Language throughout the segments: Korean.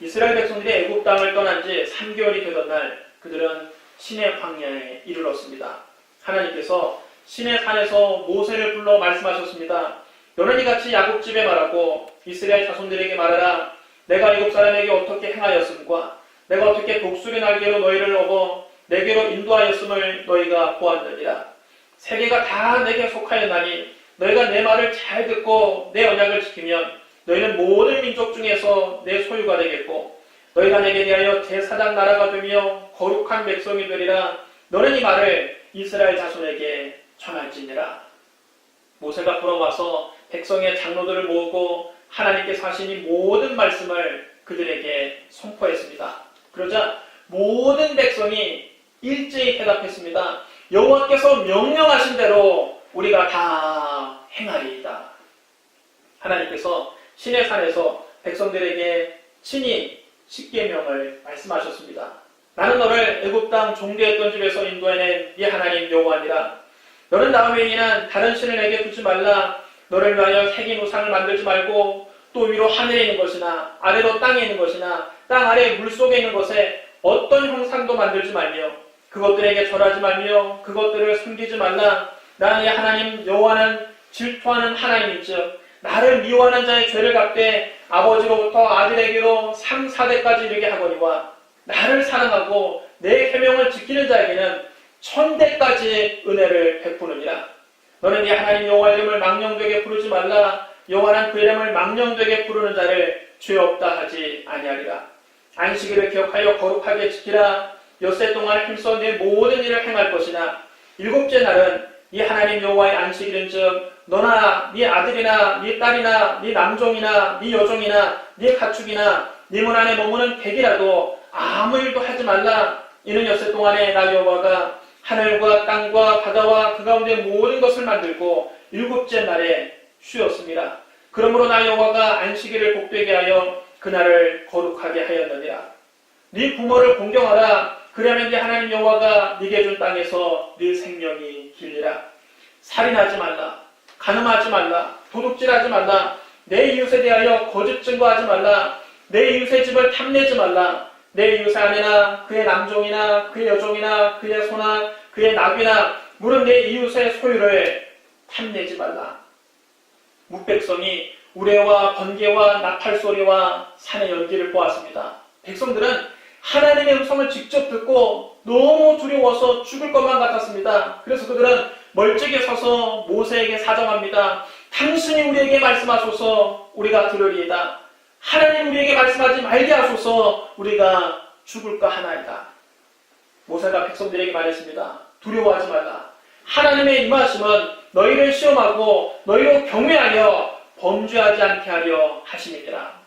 이스라엘 백성들이 애굽 땅을 떠난 지 3개월이 되던 날 그들은 신의 광야에 이르렀습니다. 하나님께서 신의 산에서 모세를 불러 말씀하셨습니다. 너는 이같이 야곱 집에 말하고 이스라엘 자손들에게 말하라. 내가 이국 사람에게 어떻게 행하였음과 내가 어떻게 독수리 날개로 너희를 업어 내게로 인도하였음을 너희가 보았느니라. 세계가 다 내게 속하였나니 너희가 내 말을 잘 듣고 내 언약을 지키면 너희는 모든 민족 중에서 내 소유가 되겠고 너희가 내게 대하여 제사장 나라가 되며 거룩한 백성이 되리라. 너는 이 말을 이스라엘 자손에게 전할지니라. 모세가 돌아와서 백성의 장로들을 모으고 하나님께서 하신 이 모든 말씀을 그들에게 선포했습니다. 그러자 모든 백성이 일제히 대답했습니다. 여호와께서 명령하신 대로 우리가 다 행하리이다. 하나님께서 신의 산에서 백성들에게 친히 십계명을 말씀하셨습니다. 나는 너를 애굽 땅 종되었던 집에서 인도해낸 네 하나님 여호와니라. 너는 나 외에는 다른 신을 내게 두지 말라. 너를 위하여 새긴 우상을 만들지 말고 또 위로 하늘에 있는 것이나 아래로 땅에 있는 것이나 땅 아래 물 속에 있는 것에 어떤 형상도 만들지 말며 그것들에게 절하지 말며 그것들을 숨기지 말라. 나는 이 하나님 여호와는 질투하는 하나님인즉 나를 미워하는 자의 죄를 갚되 아버지로부터 아들에게로 3, 4대까지 이르게 하거니와 나를 사랑하고 내 계명을 지키는 자에게는 천대까지 은혜를 베푸느니라. 너는 이 하나님 여호와 이름을 망령되게 부르지 말라. 여호와는 그 이름을 망령되게 부르는 자를 죄 없다 하지 아니하리라. 안식일을 기억하여 거룩하게 지키라. 엿새 동안 힘써 내 모든 일을 행할 것이나 일곱째 날은 이 하나님 여호와의 안식일은즉 너나 네 아들이나 네 딸이나 네 남종이나 네 여종이나 네 가축이나 네 문 안에 머무는 백이라도 아무 일도 하지 말라. 이는 엿새 동안에 나 여호와가 하늘과 땅과 바다와 그 가운데 모든 것을 만들고 일곱째 날에 쉬었습니다. 그러므로 나 여호와가 안식일을 복되게 하여 그날을 거룩하게 하였느니라. 네 부모를 공경하라. 네 하나님 여호와가 네게 준 땅에서 네 생명이 길리라. 살인하지 말라. 가늠하지 말라. 도둑질하지 말라. 내 이웃에 대하여 거짓 증거하지 말라. 내 이웃의 집을 탐내지 말라. 내 이웃의 아내나 그의 남종이나 그의 여종이나 그의 소나 그의 나귀나 물은 내 이웃의 소유를 탐내지 말라. 묵백성이 우레와 번개와 나팔 소리와 산의 연기를 보았습니다. 백성들은 하나님의 음성을 직접 듣고 너무 두려워서 죽을 것만 같았습니다. 그래서 그들은 멀찍이 서서 모세에게 사정합니다. 당신이 우리에게 말씀하소서 우리가 들으리이다. 하나님 우리에게 말씀하지 말게 하소서 우리가 죽을까 하나이다. 모세가 백성들에게 말했습니다. 두려워하지 말라. 하나님의 임하심은 너희를 시험하고 너희로 경외하여 범죄하지 않게 하려 하심이니라.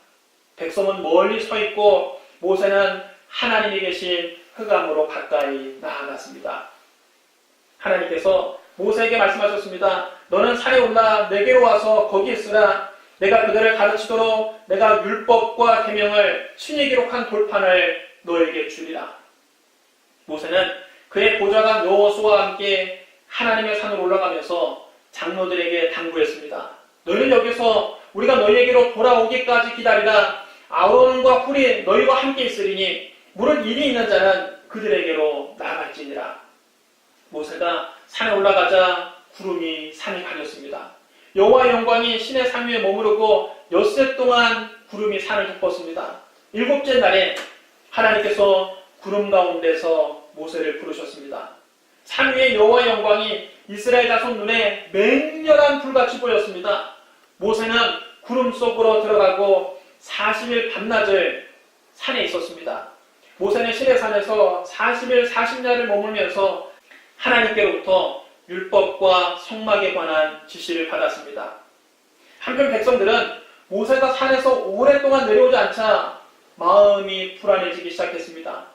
백성은 멀리 서 있고 모세는 하나님이 계신 흑암으로 가까이 나아갔습니다. 하나님께서 모세에게 말씀하셨습니다. 너는 산에 올라 내게로 와서 거기 있으라. 내가 그들을 가르치도록 내가 율법과 계명을 친히 기록한 돌판을 너에게 주리라. 모세는 그의 보좌관 여호수아와 함께 하나님의 산을 올라가면서 장로들에게 당부했습니다. 너희는 여기서 우리가 너희에게로 돌아오기까지 기다리라. 아론과 훌이 너희와 함께 있으리니 물은 일이 있는 자는 그들에게로 나아갈지니라. 모세가 산에 올라가자 구름이 산을 가렸습니다. 여호와의 영광이 신의 산 위에 머무르고 엿새 동안 구름이 산을 덮었습니다. 일곱째 날에 하나님께서 구름 가운데서 모세를 부르셨습니다. 산 위에 여호와의 영광이 이스라엘 자손 눈에 맹렬한 불같이 보였습니다. 모세는 구름 속으로 들어가고 40일 밤낮을 산에 있었습니다. 모세는 시내산에서 40일 40야를 머물면서 하나님께로부터 율법과 성막에 관한 지시를 받았습니다. 한편 백성들은 모세가 산에서 오랫동안 내려오지 않자 마음이 불안해지기 시작했습니다.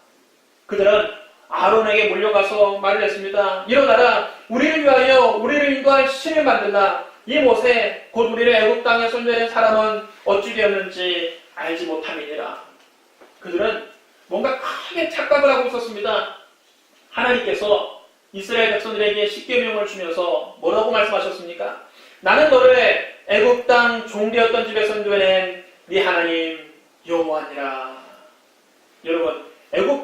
그들은 아론에게 몰려가서 말을 했습니다. 일어나라. 우리를 위하여 우리를 인도할 신을 만들라. 이 모세 곧 우리를 애굽 땅에 손녀낸 사람은 어찌 되었는지 알지 못함이니라. 그들은 뭔가 크게 착각을 하고 있었습니다. 하나님께서 이스라엘 백성들에게 십계명을 주면서 뭐라고 말씀하셨습니까? 나는 너를 애굽 땅 종되었던 집에서 인도해낸 네 하나님 여호와니라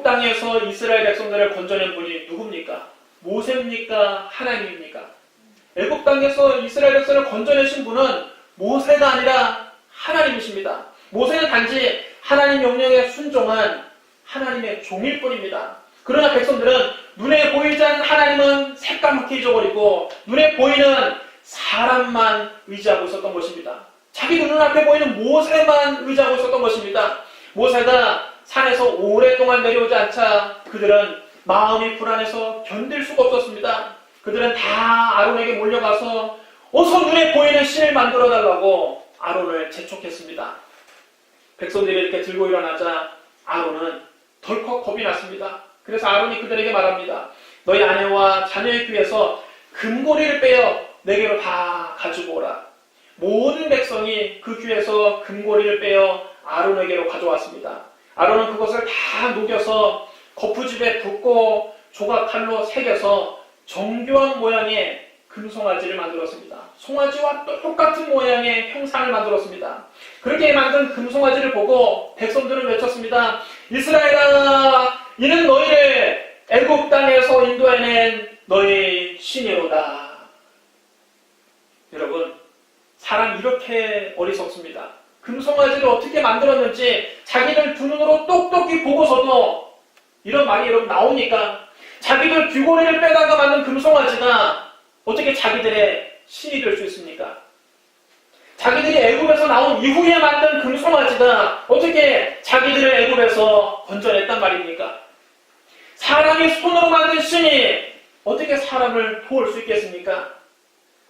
땅에서 이스라엘 백성들을 건져낸 분이 누굽니까? 모세입니까? 하나님입니까? 애굽 땅에서 이스라엘 백성을 건져내신 분은 모세가 아니라 하나님이십니다. 모세는 단지 하나님 명령에 순종한 하나님의 종일 뿐입니다. 그러나 백성들은 눈에 보이지 않는 하나님은 새까맣게 잊어버리고 눈에 보이는 사람만 의지하고 있었던 것입니다. 자기 눈앞에 보이는 모세만 의지하고 있었던 것입니다. 모세가 산에서 오랫동안 내려오지 않자 그들은 마음이 불안해서 견딜 수가 없었습니다. 그들은 다 아론에게 몰려가서 어서 눈에 보이는 신을 만들어 달라고 아론을 재촉했습니다. 백성들이 이렇게 들고 일어나자 아론은 덜컥 겁이 났습니다. 그래서 아론이 그들에게 말합니다. 너희 아내와 자녀의 귀에서 금고리를 빼어 내게로 다 가지고 오라. 모든 백성이 그 귀에서 금고리를 빼어 아론에게로 가져왔습니다. 아론은 그것을 다 녹여서 거푸집에 붓고 조각칼로 새겨서 정교한 모양의 금송아지를 만들었습니다. 송아지와 똑같은 모양의 형상을 만들었습니다. 그렇게 만든 금송아지를 보고 백성들은 외쳤습니다. 이스라엘아, 이는 너희를 애굽 땅에서 인도해낸 너희 신이로다. 여러분, 사람 이렇게 어리석습니다. 금송아지를 어떻게 만들었는지 자기들 두 눈으로 똑똑히 보고서도 이런 말이 여러분 나오니까 자기들 귀고리를 빼다가 만든 금송아지가 어떻게 자기들의 신이 될 수 있습니까? 자기들이 애굽에서 나온 이후에 만든 금송아지가 어떻게 자기들을 애굽에서 건져냈단 말입니까? 사람이 손으로 만든 신이 어떻게 사람을 도울 수 있겠습니까?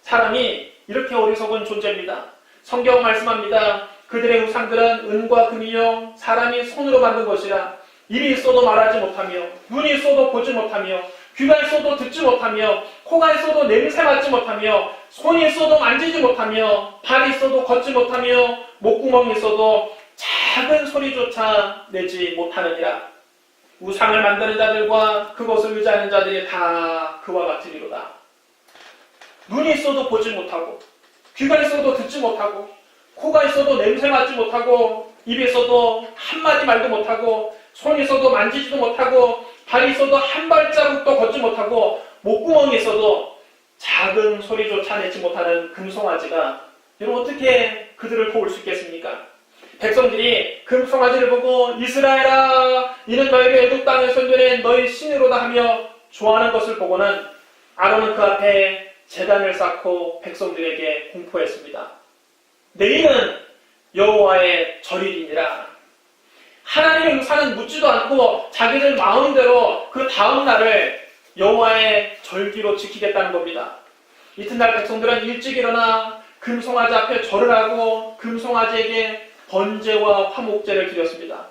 사람이 이렇게 어리석은 존재입니다. 성경 말씀합니다. 그들의 우상들은 은과 금이요 사람이 손으로 만든 것이라 입이 있어도 말하지 못하며 눈이 있어도 보지 못하며 귀가 있어도 듣지 못하며 코가 있어도 냄새 맡지 못하며 손이 있어도 만지지 못하며 발이 있어도 걷지 못하며 목구멍이 있어도 작은 소리조차 내지 못하느니라. 우상을 만드는 자들과 그것을 의지하는 자들이 다 그와 같으리로다. 눈이 있어도 보지 못하고 귀가 있어도 듣지 못하고 코가 있어도 냄새 맡지 못하고 있어도 한마디 말도 못하고 있어도 만지지도 못하고 발이 있어도 한 발자국도 걷지 못하고 목구멍이 있어도 작은 소리조차 내지 못하는 금송아지가 여러분 어떻게 그들을 도울 수 있겠습니까? 백성들이 금송아지를 보고 이스라엘아 이는 너희를 애굽 땅에서 인도낸 너희 신으로다 하며 좋아하는 것을 보고는 아론은 그 앞에 재단을 쌓고 백성들에게 공포했습니다. 내일은 여호와의 절일이니라. 하나님의 의사는 묻지도 않고 자기들 마음대로 그 다음 날을 여호와의 절기로 지키겠다는 겁니다. 이튿날 백성들은 일찍 일어나 금송아지 앞에 절을 하고 금송아지에게 번제와 화목제를 드렸습니다.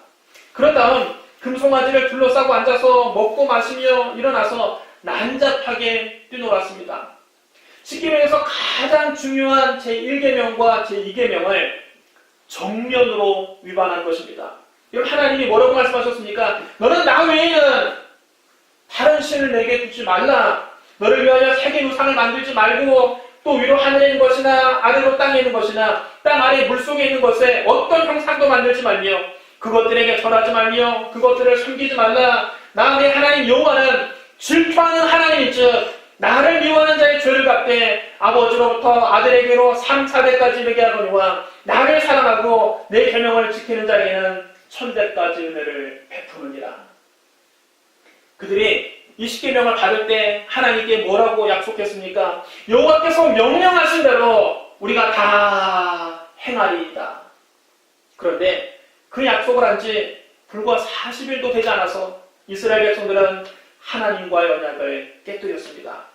그런 다음 금송아지를 둘러싸고 앉아서 먹고 마시며 일어나서 난잡하게 뛰놀았습니다. 십계명에서 가장 중요한 제1계명과 제2계명을 정면으로 위반한 것입니다. 여러분 하나님이 뭐라고 말씀하셨습니까? 너는 나 외에는 다른 신을 내게 두지 말라. 너를 위하여 세계 우상을 만들지 말고 또 위로 하늘에 있는 것이나 아래로 땅에 있는 것이나 땅 아래 물속에 있는 것에 어떤 형상도 만들지 말며 그것들에게 절하지 말며 그것들을 섬기지 말라. 나 내 하나님 여호와는 질투하는 하나님이즉 나를 미워하는 자의 죄를 갚되 아버지로부터 아들에게로 3, 4대까지 매게 하거니와 나를 사랑하고 내 계명을 지키는 자에게는 천대까지 은혜를 베푸느니라. 그들이 이 십계명을 받을 때 하나님께 뭐라고 약속했습니까? 여호와께서 명령하신 대로 우리가 다 행하리이다. 그런데 그 약속을 한 지 불과 40일도 되지 않아서 이스라엘 백성들은 하나님과의 언약을 깨뜨렸습니다.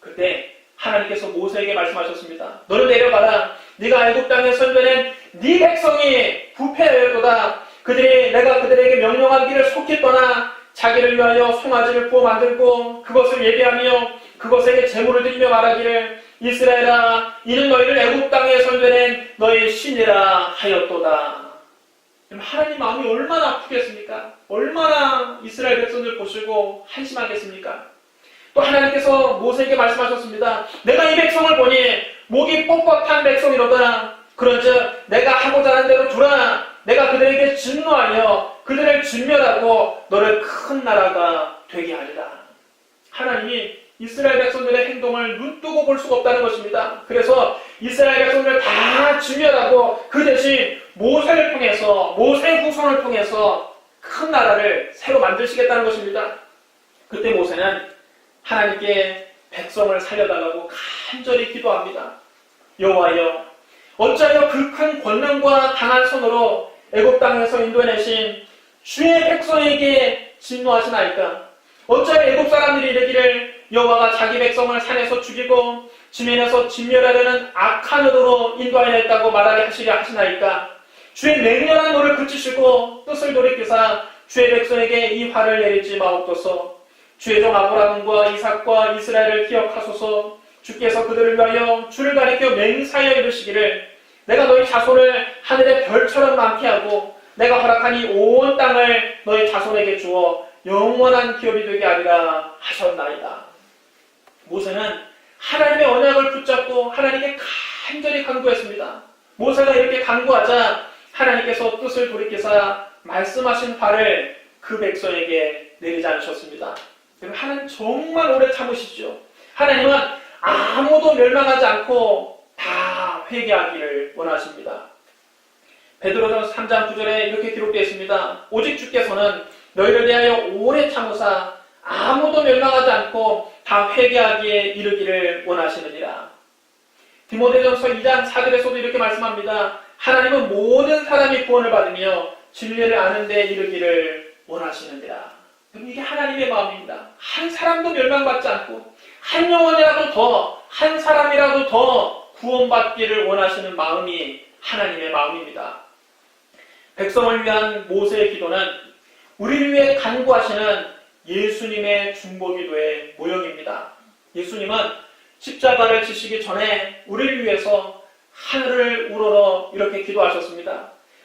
그때 하나님께서 모세에게 말씀하셨습니다. 너는 내려가라. 네가 애굽 땅에 선전한 네 백성이 부패하였도다. 그들이 내가 그들에게 명령한 길을 속히 떠나 자기를 위하여 송아지를 부어 만들고 그것을 예배하며 그것에게 제물을 드리며 말하기를 이스라엘아 이는 너희를 애굽 땅에 선전한 너희 신이라 하였도다. 하나님 마음이 얼마나 아프겠습니까? 얼마나 이스라엘 백성들 보시고 한심하겠습니까? 또 하나님께서 모세에게 말씀하셨습니다. 내가 이 백성을 보니 목이 뻣뻣한 백성이로다. 그런즉 내가 하고자 하는 대로 두라. 내가 그들에게 진노하여 그들을 진멸하고 너를 큰 나라가 되게 하리라. 하나님이 이스라엘 백성들의 행동을 눈뜨고 볼 수가 없다는 것입니다. 그래서 이스라엘 백성들을 다 진멸하고 그 대신 모세를 통해서 모세 후손을 통해서 큰 나라를 새로 만드시겠다는 것입니다. 그때 모세는 하나님께 백성을 살려달라고 간절히 기도합니다. 여호와여 어찌하여 그 큰 권능과 강한 손으로 애굽 땅에서 인도해내신 주의 백성에게 진노하시나이까? 어찌하여 애굽 사람들이 이르기를 여호와가 자기 백성을 산에서 죽이고 지면에서 진멸하려는 악한 의도로 인도하였다고 말하게 하시려 하시나이까? 주의 맹렬한 노를 그치시고 뜻을 돌이키사 주의 백성에게 이 화를 내리지 마옵소서 주의 종 아브라함과 이삭과 이스라엘을 기억하소서 주께서 그들을 위하여 주를 가리켜 맹사하여 이르시기를 내가 너희 자손을 하늘의 별처럼 많게 하고 내가 허락하니 온 땅을 너희 자손에게 주어 영원한 기업이 되게 하리라 하셨나이다. 모세는 하나님의 언약을 붙잡고 하나님께 간절히 간구했습니다. 모세가 이렇게 간구하자 하나님께서 뜻을 돌이키사 말씀하신 바를 그 백성에게 내리지 않으셨습니다. 여러분, 하나님 정말 오래 참으시죠. 하나님은 아무도 멸망하지 않고 다 회개하기를 원하십니다. 베드로전 3장 9절에 이렇게 기록되어 있습니다. 오직 주께서는 너희를 대하여 오래 참으사 아무도 멸망하지 않고 다 회개하기에 이르기를 원하시느니라. 디모데전서 2장 4절에서도 이렇게 말씀합니다. 하나님은 모든 사람이 구원을 받으며 진리를 아는 데 이르기를 원하시느니라. 여러분, 이게 하나님의 마음입니다. 한 사람도 멸망받지 않고 한 영혼이라도 더, 한 사람이라도 더 구원받기를 원하시는 마음이 하나님의 마음입니다. 백성을 위한 모세의 기도는 우리를 위해 간구하시는 예수님의 중보 기도의 모형입니다. 예수님은 십자가를 지시기 전에 우리를 위해서 하늘을 우러러 이렇게 기도하셨습니다.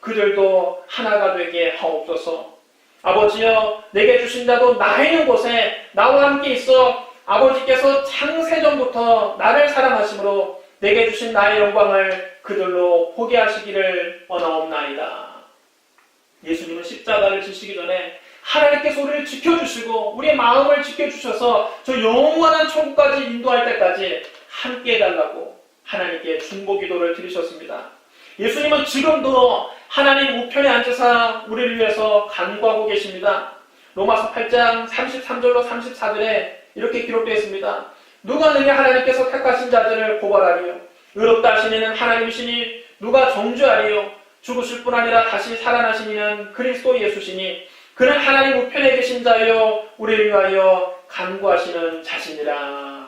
그들도 하나가 되게 하옵소서. 아버지여 내게 주신 자도 나 있는 곳에 나와 함께 있어 아버지께서 창세전부터 나를 사랑하심으로 내게 주신 나의 영광을 그들로 보게 하시기를 원하옵나이다. 예수님은 십자가를 지시기 전에 하나님께서 우리를 지켜주시고 우리의 마음을 지켜주셔서 저 영원한 천국까지 인도할 때까지 함께 해달라고 하나님께 중보 기도를 드리셨습니다. 예수님은 지금도 하나님 우편에 앉아서 우리를 위해서 간구하고 계십니다. 로마서 8장 33절로 34절에 이렇게 기록되어 있습니다. 누가 능히 하나님께서 택하신 자들을 고발하리요? 의롭다 하신 이는 하나님이시니 누가 정죄하리요? 죽으실 뿐 아니라 다시 살아나신 이는 그리스도 예수시니 그는 하나님 우편에 계신 자요 우리를 위하여 간구하시는 자신이라.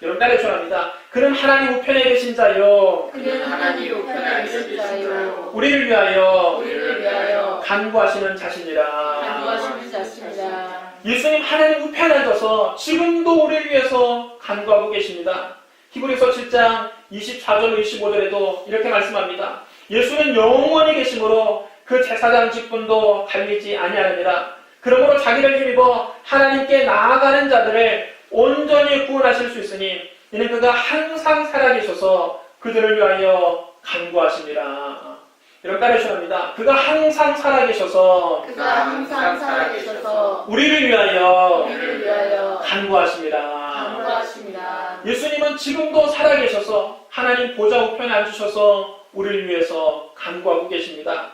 여러분 따라 주합니다. 그는 하나님 우편에 계신 자요 그는 하나님 우편에 계신 자요 우리를 위하여 우리를 위하여 간구하시는 자신이라. 간구하시는 자신이라 예수님 하나님 우편에 앉아서 지금도 우리를 위해서 간구하고 계십니다. 히브리서 7장 24절 25절에도 이렇게 말씀합니다. 예수는 영원히 계심으로 그 제사장 직분도 달리지 아니하느니라. 그러므로 자기를 힘입어 하나님께 나아가는 자들을 온전히 구원하실 수 있으니 이는 그가 항상 살아계셔서 그들을 위하여 간구하십니다. 여러분 따르셔합니다. 그가 항상 살아계셔서 그가 항상 살아계셔서 우리를 위하여 우리를 위하여 간구하십니다. 간구하십니다 예수님은 지금도 살아계셔서 하나님 보좌 우편에 앉으셔서 우리를 위해서 간구하고 계십니다.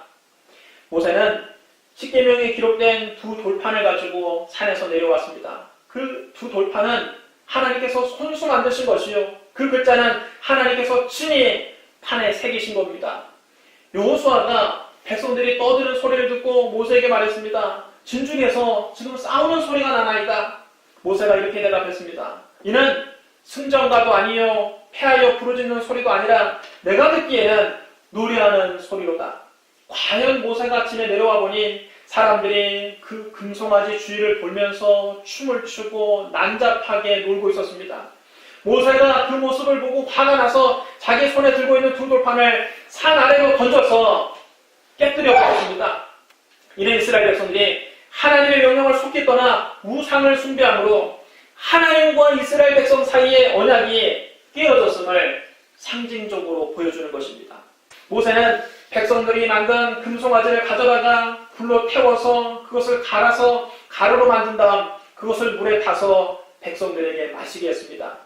모세는 십계명에 기록된 두 돌판을 가지고 산에서 내려왔습니다. 그 두 돌판은 하나님께서 손수 만드신 것이요. 그 글자는 하나님께서 친히 판에 새기신 겁니다. 여호수아가 백성들이 떠드는 소리를 듣고 모세에게 말했습니다. 진중에서 지금 싸우는 소리가 나나이다. 모세가 이렇게 대답했습니다. 이는 승전가도 아니요 패하여 부르짖는 소리도 아니라 내가 듣기에는 노래하는 소리로다. 과연 모세가 집에 내려와 보니 사람들이 그 금송아지 주위를 돌면서 춤을 추고 난잡하게 놀고 있었습니다. 모세가 그 모습을 보고 화가 나서 자기 손에 들고 있는 두 돌판을 산 아래로 던져서 깨뜨려 버렸습니다. 이는 이스라엘 백성들이 하나님의 명령을 속기 떠나 우상을 숭배함으로 하나님과 이스라엘 백성 사이의 언약이 깨어졌음을 상징적으로 보여주는 것입니다. 모세는 백성들이 만든 금송아지를 가져다가 불로 태워서 그것을 갈아서 가루로 만든 다음 그것을 물에 타서 백성들에게 마시게 했습니다.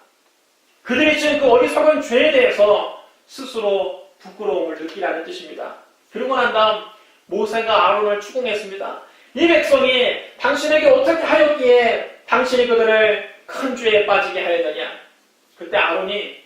그들이 지은 그 어리석은 죄에 대해서 스스로 부끄러움을 느끼라는 뜻입니다. 그러고 난 다음 모세가 아론을 추궁했습니다. 이 백성이 당신에게 어떻게 하였기에 당신이 그들을 큰 죄에 빠지게 하였느냐? 그때 아론이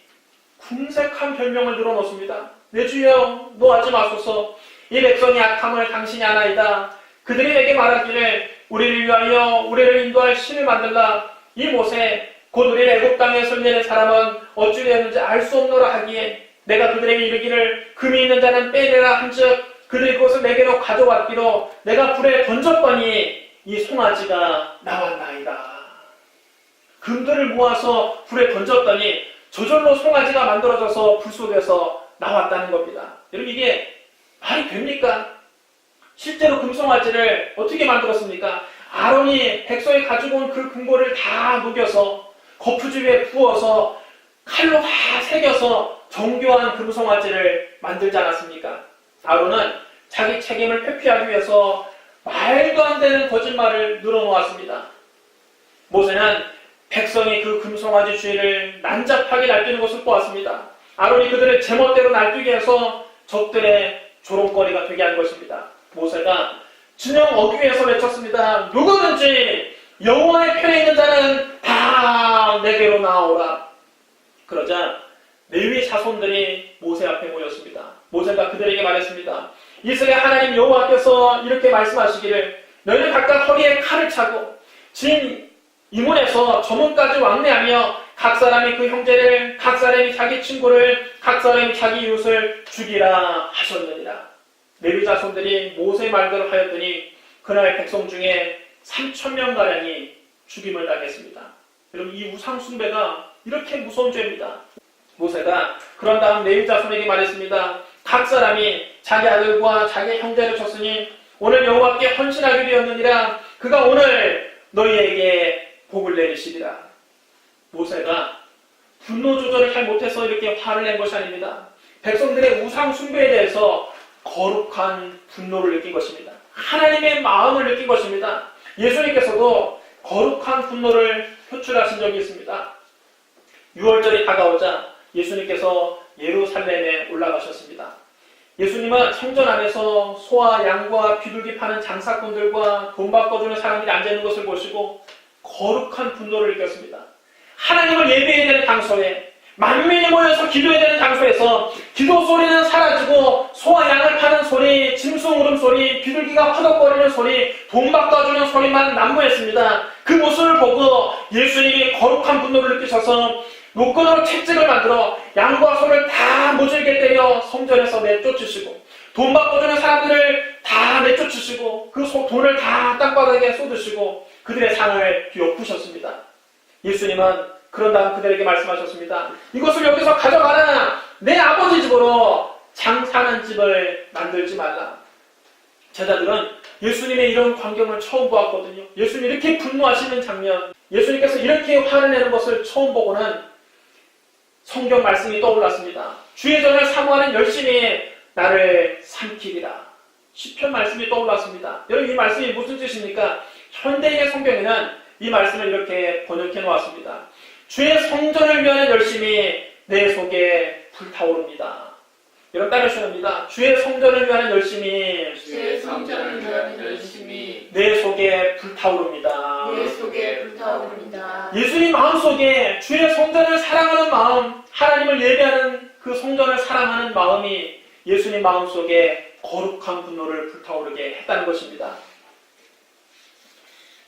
궁색한 별명을 늘어놓습니다. 내 주여 노하지 마소서 이 백성이 악함을 당신이 아나이다. 그들이 내게 말하기를 우리를 위하여 우리를 인도할 신을 만들라. 이 모세 곧 우리를 애굽 땅에서 내는 사람은 어찌 되었는지 알 수 없노라 하기에 내가 그들에게 이르기를 금이 있는 자는 빼내라 한즉 그들이 그것을 내게로 가져왔기로 내가 불에 던졌더니 이 송아지가 나왔나이다. 금들을 모아서 불에 던졌더니 저절로 송아지가 만들어져서 불 속에서 나왔다는 겁니다. 여러분 이게 말이 됩니까? 실제로 금송아지를 어떻게 만들었습니까? 아론이 백성이 가지고 온 그 금고를 다 녹여서 거푸주 위에 부어서 칼로 다 새겨서 정교한 금송아지를 만들지 않았습니까? 아론은 자기 책임을 회피하기 위해서 말도 안 되는 거짓말을 늘어놓았습니다. 모세는 백성이 그 금송아지 주위를 난잡하게 날뛰는 것을 보았습니다. 아론이 그들을 제멋대로 날뛰게 해서 적들의 조롱거리가 되게 한 것입니다. 모세가 진영 어귀에서 외쳤습니다. 누구든지 여호와의 편에 있는 자는 다 내게로 나오라. 그러자 레위 자손들이 모세 앞에 모였습니다. 모세가 그들에게 말했습니다. 이스라엘 하나님 여호와께서 이렇게 말씀하시기를 너희는 각각 허리에 칼을 차고 진 이문에서 저문까지 왕래하며 각 사람이 그 형제를 각 사람이 자기 친구를 각 사람이 자기 이웃을 죽이라 하셨느니라. 레위 자손들이 모세 말대로 하였더니 그날 백성 중에 3천 명 가량이 죽임을 당했습니다. 여러분 이 우상 숭배가 이렇게 무서운 죄입니다. 모세가 그런 다음 레위 자손에게 말했습니다. 각 사람이 자기 아들과 자기 형제를 쳤으니 오늘 여호와께 헌신하게 되었느니라. 그가 오늘 너희에게 복을 내리시리라. 모세가 분노 조절을 잘 못해서 이렇게 화를 낸 것이 아닙니다. 백성들의 우상 숭배에 대해서 거룩한 분노를 느낀 것입니다. 하나님의 마음을 느낀 것입니다. 예수님께서도 거룩한 분노를 표출하신 적이 있습니다. 6월절이 다가오자 예수님께서 예루살렘에 올라가셨습니다. 예수님은 성전 안에서 소와 양과 비둘기 파는 장사꾼들과 돈 바꿔주는 사람들이 앉아있는 것을 보시고 거룩한 분노를 느꼈습니다. 하나님을 예배해야 되는 장소에 만민이 모여서 기도해야 되는 장소에서 기도 소리는 사라지고 소와 양을 파는 소리, 짐승 울음소리, 비둘기가 퍼덕거리는 소리, 돈 바꿔주는 소리만 난무했습니다. 그 모습을 보고 예수님이 거룩한 분노를 느끼셔서 노끈으로 채찍을 만들어 양과 소를 다 모질게 때려 성전에서 내쫓으시고 돈 바꿔주는 사람들을 다 내쫓으시고 그 소- 돈을 다 땅바닥에 쏟으시고 그들의 상을 엿부셨습니다. 예수님은 그런 다음 그들에게 말씀하셨습니다. 이것을 여기서 가져가라. 내 아버지 집으로 장사하는 집을 만들지 말라. 제자들은 예수님의 이런 광경을 처음 보았거든요. 예수님 이렇게 분노하시는 장면, 예수님께서 이렇게 화를 내는 것을 처음 보고는 성경 말씀이 떠올랐습니다. 주의 전을 사모하는 열심히 나를 삼키리라. 시편 말씀이 떠올랐습니다. 여러분 이 말씀이 무슨 뜻입니까? 현대인의 성경에는 이 말씀을 이렇게 번역해 놓았습니다. 주의 성전을 위하는 열심이 내 속에 불타오릅니다. 여러분 따르시옵니다. 주의 성전을 위하는 열심이 주의 성전을 위한 열심히 내 속에 불타오릅니다. 내 속에 불타오릅니다. 예수님 마음 속에 주의 성전을 사랑하는 마음, 하나님을 예배하는 그 성전을 사랑하는 마음이 예수님 마음 속에 거룩한 분노를 불타오르게 했다는 것입니다.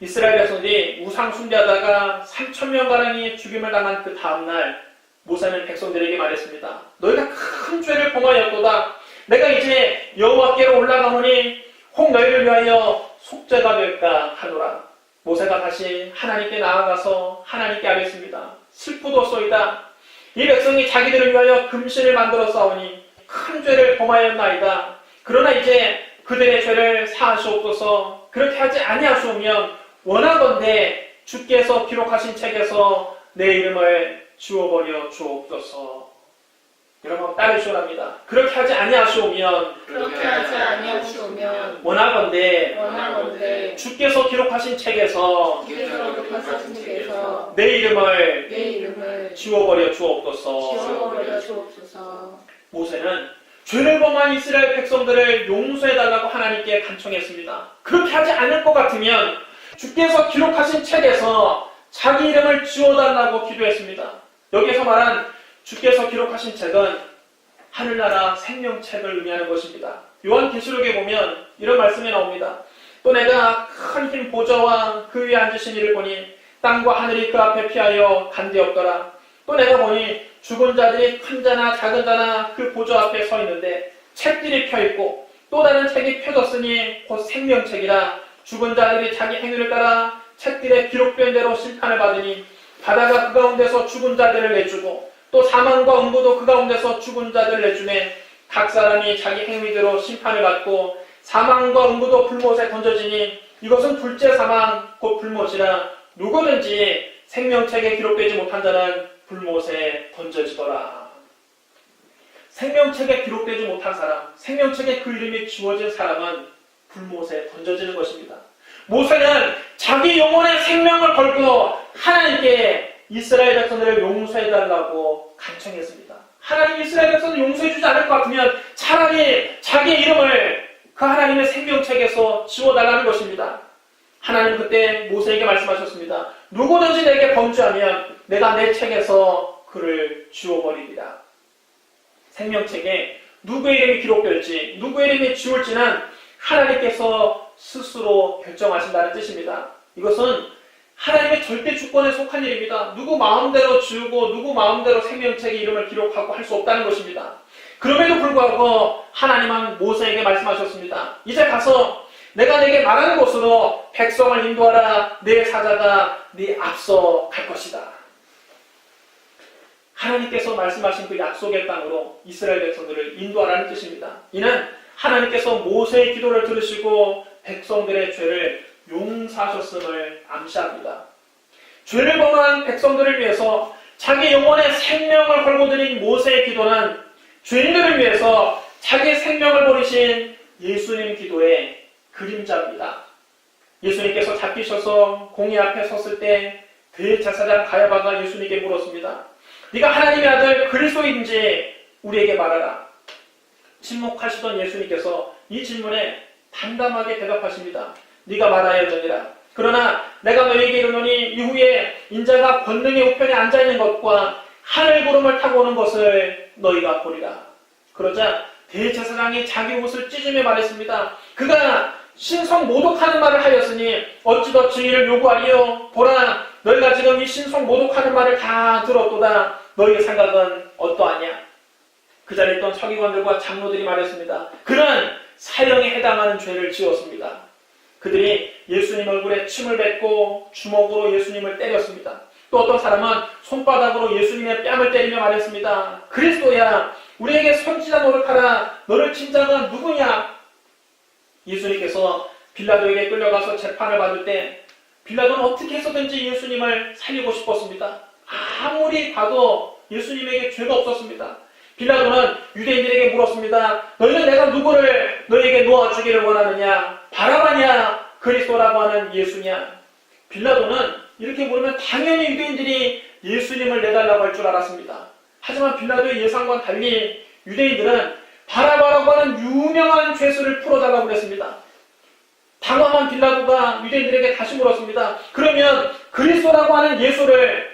이스라엘 백성들이 우상 숭배하다가 3천 명 가량이 죽임을 당한 그 다음 날 모세는 백성들에게 말했습니다. 너희가 큰 죄를 범하였도다. 내가 이제 여호와께로 올라가노니 혹 너희를 위하여 속죄가 될까 하노라. 모세가 다시 하나님께 나아가서 하나님께 아뢰습니다. 슬프도소이다. 이 백성이 자기들을 위하여 금신을 만들어 싸우니 큰 죄를 범하였나이다. 그러나 이제 그들의 죄를 사하시옵소서 그렇게 하지 아니하시오면 원하건대 주께서 기록하신 책에서 내 이름을 지워버려 주옵소서. 여러분 따르시오랍니다. 그렇게 하지 아니하시오면 그렇게 하지 아니하시오면 원하건대 원하건대 주께서 기록하신 책에서 주께서 기록하신 책에서 내 이름을 내 이름을 지워버려 주옵소서. 지워버려 주옵소서. 모세는 죄를 범한 이스라엘 백성들을 용서해달라고 하나님께 간청했습니다. 그렇게 하지 않을 것 같으면 주께서 기록하신 책에서 자기 이름을 지워달라고 기도했습니다. 여기에서 말한 주께서 기록하신 책은 하늘나라 생명책을 의미하는 것입니다. 요한계시록에 보면 이런 말씀이 나옵니다. 또 내가 큰 흰 보좌와 그 위에 앉으신 이를 보니 땅과 하늘이 그 앞에 피하여 간되었더라. 또 내가 보니 죽은 자들이 큰 자나 작은 자나 그 보좌 앞에 서 있는데 책들이 펴 있고 또 다른 책이 펴졌으니 곧 생명책이라 죽은 자들이 자기 행위를 따라 책들에 기록된 대로 심판을 받으니 바다가 그 가운데서 죽은 자들을 내주고 또 사망과 음부도 그 가운데서 죽은 자들을 내주네 각 사람이 자기 행위대로 심판을 받고 사망과 음부도 불못에 던져지니 이것은 둘째 사망 곧 불못이라 누구든지 생명책에 기록되지 못한 자는 불못에 던져지더라. 생명책에 기록되지 못한 사람, 생명책에 그 이름이 지워진 사람은 불못에 던져지는 것입니다. 모세는 자기 영혼의 생명을 걸고 하나님께 이스라엘 백성들을 용서해달라고 간청했습니다. 하나님 이스라엘 백성을 용서해주지 않을 것 같으면 차라리 자기 이름을 그 하나님의 생명책에서 지워달라는 것입니다. 하나님 그때 모세에게 말씀하셨습니다. 누구든지 내게 범죄하면 내가 내 책에서 그를 지워버리리라. 생명책에 누구의 이름이 기록될지, 누구의 이름이 지울지는 하나님께서 스스로 결정하신다는 뜻입니다. 이것은 하나님의 절대 주권에 속한 일입니다. 누구 마음대로 지우고 누구 마음대로 생명책에 이름을 기록하고 할 수 없다는 것입니다. 그럼에도 불구하고 하나님은 모세에게 말씀하셨습니다. 이제 가서 내가 내게 말하는 곳으로 백성을 인도하라. 내 사자가 네 앞서 갈 것이다. 하나님께서 말씀하신 그 약속의 땅으로 이스라엘 백성들을 인도하라는 뜻입니다. 이는 하나님께서 모세의 기도를 들으시고 백성들의 죄를 용서하셨음을 암시합니다. 죄를 범한 백성들을 위해서 자기 영혼의 생명을 걸고 드린 모세의 기도는 죄인들을 위해서 자기 생명을 버리신 예수님 기도의 그림자입니다. 예수님께서 잡히셔서 공의 앞에 섰을 때 대제사장 가야바가 예수님께 물었습니다. 네가 하나님의 아들 그리스도인지 우리에게 말하라. 침묵하시던 예수님께서 이 질문에 담담하게 대답하십니다. 네가 말하였느니라. 그러나 내가 너에게 이르노니 이후에 인자가 권능의 우편에 앉아 있는 것과 하늘 구름을 타고 오는 것을 너희가 보리라. 그러자 대제사장이 자기 옷을 찢으며 말했습니다. 그가 신성 모독하는 말을 하였으니 어찌 더 증인을 요구하리요? 보라, 너희가 지금 이 신성 모독하는 말을 다 들었도다. 너희의 생각은 어떠하냐? 그 자리에 있던 서기관들과 장로들이 말했습니다. 그는 사형에 해당하는 죄를 지었습니다. 그들이 예수님 얼굴에 침을 뱉고 주먹으로 예수님을 때렸습니다. 또 어떤 사람은 손바닥으로 예수님의 뺨을 때리며 말했습니다. 그리스도야, 우리에게 선지자 노릇하라. 너를 친 자는 누구냐? 예수님께서 빌라도에게 끌려가서 재판을 받을 때 빌라도는 어떻게 해서든지 예수님을 살리고 싶었습니다. 아무리 봐도 예수님에게 죄가 없었습니다. 빌라도는 유대인들에게 물었습니다. 너희는 내가 누구를 너에게 놓아주기를 원하느냐? 바라바냐? 그리스도라고 하는 예수냐? 빌라도는 이렇게 물으면 당연히 유대인들이 예수님을 내달라고 할 줄 알았습니다. 하지만 빌라도의 예상과는 달리 유대인들은 바라바라고 하는 유명한 죄수를 풀어달라고 그랬습니다. 당황한 빌라도가 유대인들에게 다시 물었습니다. 그러면 그리스도라고 하는 예수를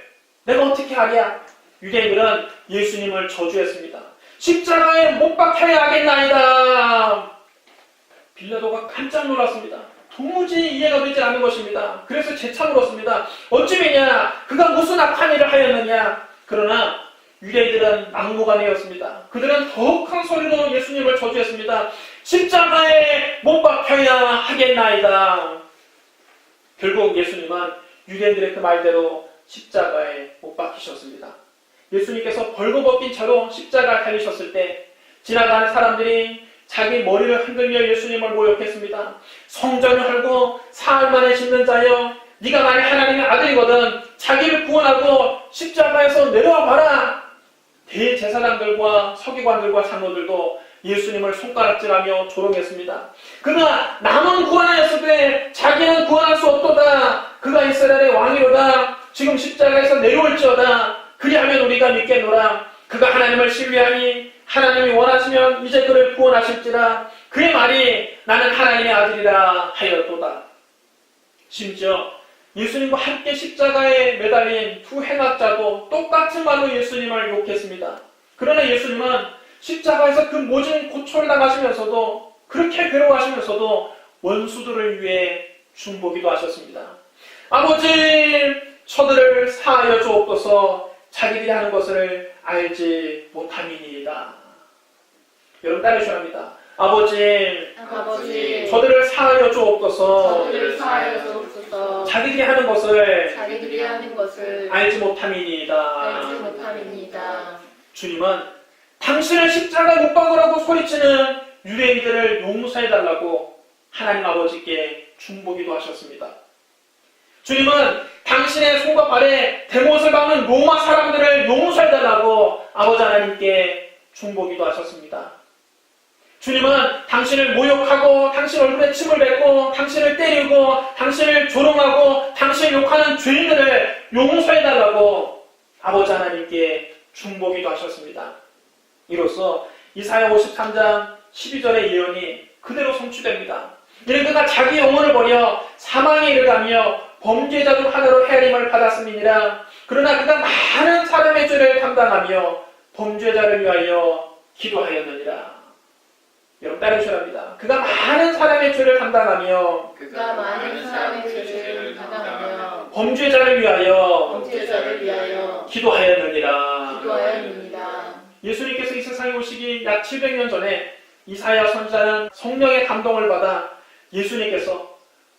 내가 어떻게 하랴? 유대인들은 예수님을 저주했습니다. 십자가에 못 박혀야 하겠나이다. 빌라도가 깜짝 놀랐습니다. 도무지 이해가 되지 않는 것입니다. 그래서 재차 물었습니다. 어찌되냐? 그가 무슨 악한 일을 하였느냐? 그러나 유대인들은 막무가내였습니다. 그들은 더욱 큰 소리로 예수님을 저주했습니다. 십자가에 못 박혀야 하겠나이다. 결국 예수님은 유대인들의 그 말대로 십자가에 못 박히셨습니다. 예수님께서 벌거벗긴 채로 십자가를 달리셨을 때 지나가는 사람들이 자기 머리를 흔들며 예수님을 모욕했습니다. 성전을 헐고 사흘 만에 짓는 자여 네가 만약 하나님의 아들이거든 자기를 구원하고 십자가에서 내려와 봐라. 대제사장들과 서기관들과 장로들도 예수님을 손가락질하며 조롱했습니다. 그가 남은 구원하였을 때 자기는 구원할 수 없도다. 그가 이스라엘의 왕이로다. 지금 십자가에서 내려올지어다. 그리하면 우리가 믿겠노라. 그가 하나님을 신뢰하니 하나님이 원하시면 이제 그를 구원하실지라. 그의 말이 나는 하나님의 아들이라 하였도다. 심지어 예수님과 함께 십자가에 매달린 두 행악자도 똑같은 말로 예수님을 욕했습니다. 그러나 예수님은 십자가에서 그 모진 고초를 당하시면서도 그렇게 괴로워하시면서도 원수들을 위해 중보기도 하셨습니다. 아버지 저들을 사하여 주옵소서 자기들이 하는 것을 알지 못함이니이다. 여러분 따르셔야 합니다. 아버지 아버지 저들을 사하여 주옵소서 저들을 사하여 주옵소서 자기들이 하는 것을 자기들이 하는 것을 알지 못함이니이다. 알지 못함이니이다. 주님은 당신을 십자가에 못 박으라고 소리치는 유대인들을 용서해 달라고 하나님 아버지께 중보기도 하셨습니다. 주님은 당신의 손과 발에 대못을 박는 로마 사람들을 용서해달라고 아버지 하나님께 중보기도 하셨습니다. 주님은 당신을 모욕하고 당신 얼굴에 침을 뱉고 당신을 때리고 당신을 조롱하고 당신을 욕하는 죄인들을 용서해달라고 아버지 하나님께 중보기도 하셨습니다. 이로써 이사야 53장 12절의 예언이 그대로 성취됩니다. 이는 그가 자기 영혼을 버려 사망에 이르가며 범죄자 중 하나로 헤아림을 받았음이니라. 그러나 그가 많은 사람의 죄를 담당하며 범죄자를 위하여 기도하였느니라. 여러분 따르셔야 합니다. 그가 많은 사람의 죄를 담당하며 그가 많은 사람의 죄를 담당하며 범죄자를 위하여 범죄자를 위하여 기도하였느니라. 기도하였느니라. 예수님께서 이 세상에 오시기 약 700년 전에 이사야 선자는 성령의 감동을 받아 예수님께서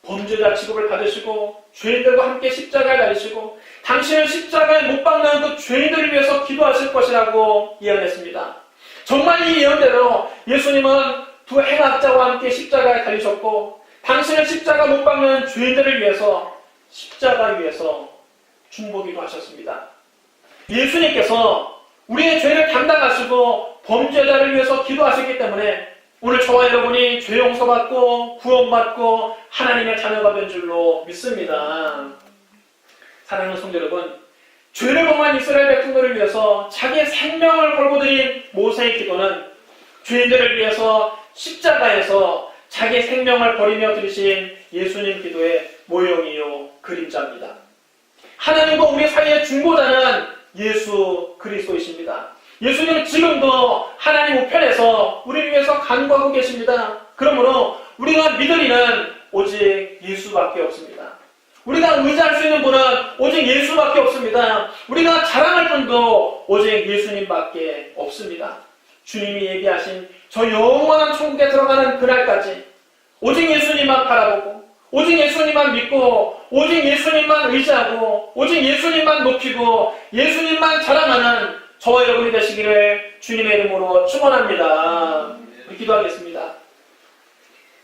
범죄자 취급을 받으시고 죄인들과 함께 십자가에 달리시고 당신을 십자가에 못 박는 그 죄인들을 위해서 기도하실 것이라고 예언했습니다. 정말 이 예언대로 예수님은 두 행악자와 함께 십자가에 달리셨고 당신을 십자가 못 박는 죄인들을 위해서 십자가 위에서 중보기도 하셨습니다. 예수님께서 우리의 죄를 담당하시고 범죄자를 위해서 기도하셨기 때문에 오늘 저와 여러분이 죄 용서받고 구원받고 하나님의 자녀가 된 줄로 믿습니다. 사랑하는 성도 여러분, 죄를 범한 이스라엘 백성들을 위해서 자기의 생명을 걸고 드린 모세의 기도는 죄인들을 위해서 십자가에서 자기의 생명을 버리며 드리신 예수님 기도의 모형이요 그림자입니다. 하나님과 우리 사이의 중보자는 예수 그리스도이십니다. 예수님은 지금도 하나님 우편에서 우리를 위해서 간구하고 계십니다. 그러므로 우리가 믿을 이는 오직 예수밖에 없습니다. 우리가 의지할 수 있는 분은 오직 예수밖에 없습니다. 우리가 자랑할 분도 오직 예수님밖에 없습니다. 주님이 얘기하신 저 영원한 천국에 들어가는 그날까지 오직 예수님만 바라보고 오직 예수님만 믿고 오직 예수님만 의지하고 오직 예수님만 높이고 예수님만 자랑하는 저와 여러분이 되시기를 주님의 이름으로 축원합니다. 기도하겠습니다.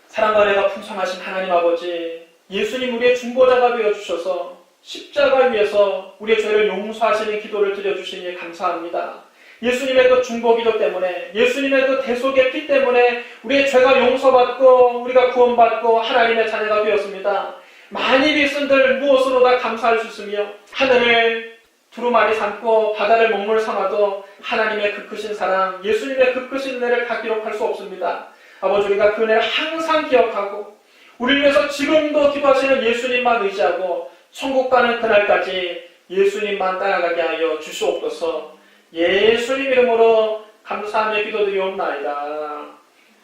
사랑과 은혜가 풍성하신 하나님 아버지 예수님 우리의 중보자가 되어 주셔서 십자가 위에서 우리의 죄를 용서하시는 기도를 드려주시니 감사합니다. 예수님의 그 중보기도 때문에 예수님의 그 대속의 피 때문에 우리의 죄가 용서받고 우리가 구원받고 하나님의 자녀가 되었습니다. 많이 빚은들 무엇으로 다 감사할 수 있으며 하늘을 두루마리 삼고 바다를 먹물 삼아도 하나님의 그 크신 사랑 예수님의 그 크신 은혜를 다 기록할 수 없습니다. 아버지 우리가 그 은혜를 항상 기억하고 우리를 위해서 지금도 기도하시는 예수님만 의지하고 천국 가는 그날까지 예수님만 따라가게 하여 주시옵소서 예수님 이름으로 감사하며 기도드리옵나이다.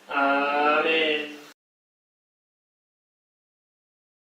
아.